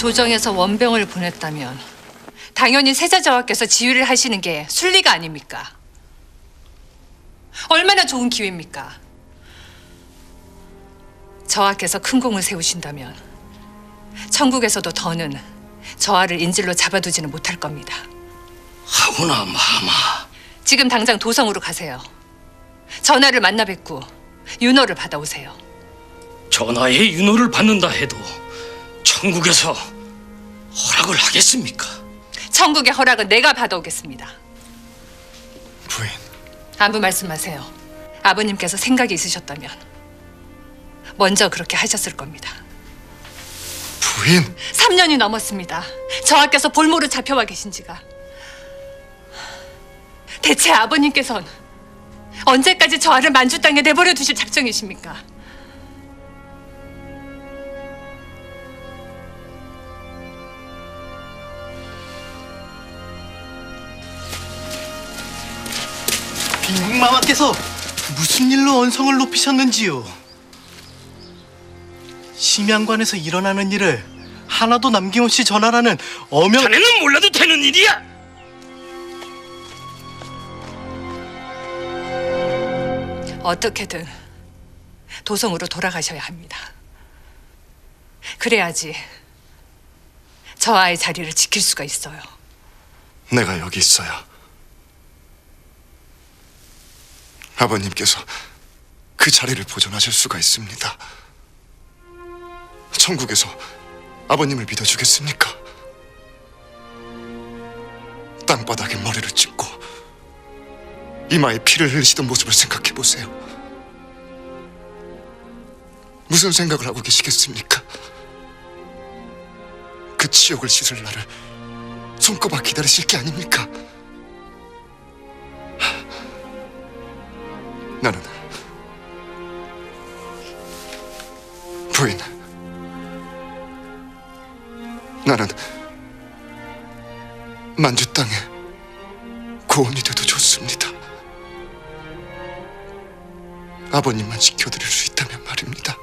조정에서 원병을 보냈다면 당연히 세자저하께서 지휘를 하시는 게 순리가 아닙니까? 얼마나 좋은 기회입니까? 저하께서 큰 공을 세우신다면 천국에서도 더는 저하를 인질로 잡아두지는 못할 겁니다. 하구나 마마. 지금 당장 도성으로 가세요. 전하를 만나 뵙고 윤호를 받아오세요. 전하의 윤호를 받는다 해도 천국에서 허락을 하겠습니까? 천국의 허락은 내가 받아오겠습니다. 부인, 아무 말씀하세요. 아버님께서 생각이 있으셨다면 먼저 그렇게 하셨을 겁니다. 부인, 3년이 넘었습니다. 저하께서 볼모로 잡혀와 계신 지가. 대체 아버님께서는 언제까지 저하를 만주 땅에 내버려 두실 작정이십니까? 빈국마마께서 무슨 일로 언성을 높이셨는지요? 심양관에서 일어나는 일을 하나도 남김없이 전하라는 어명 자네는 몰라도 되는 일이야. 어떻게든 도성으로 돌아가셔야 합니다. 그래야지 저하의 자리를 지킬 수가 있어요. 내가 여기 있어야 아버님께서 그 자리를 보존하실 수가 있습니다. 천국에서 아버님을 믿어주겠습니까? 땅바닥에 머리를 짚고 이마에 피를 흘리시던 모습을 생각해 보세요. 무슨 생각을 하고 계시겠습니까? 그 치욕을 씻을 날을 손꼽아 기다리실 게 아닙니까? 나는 부인 나는 만주 땅에 고원이 돼도 좋습니다. 아버님만 지켜드릴 수 있다면 말입니다.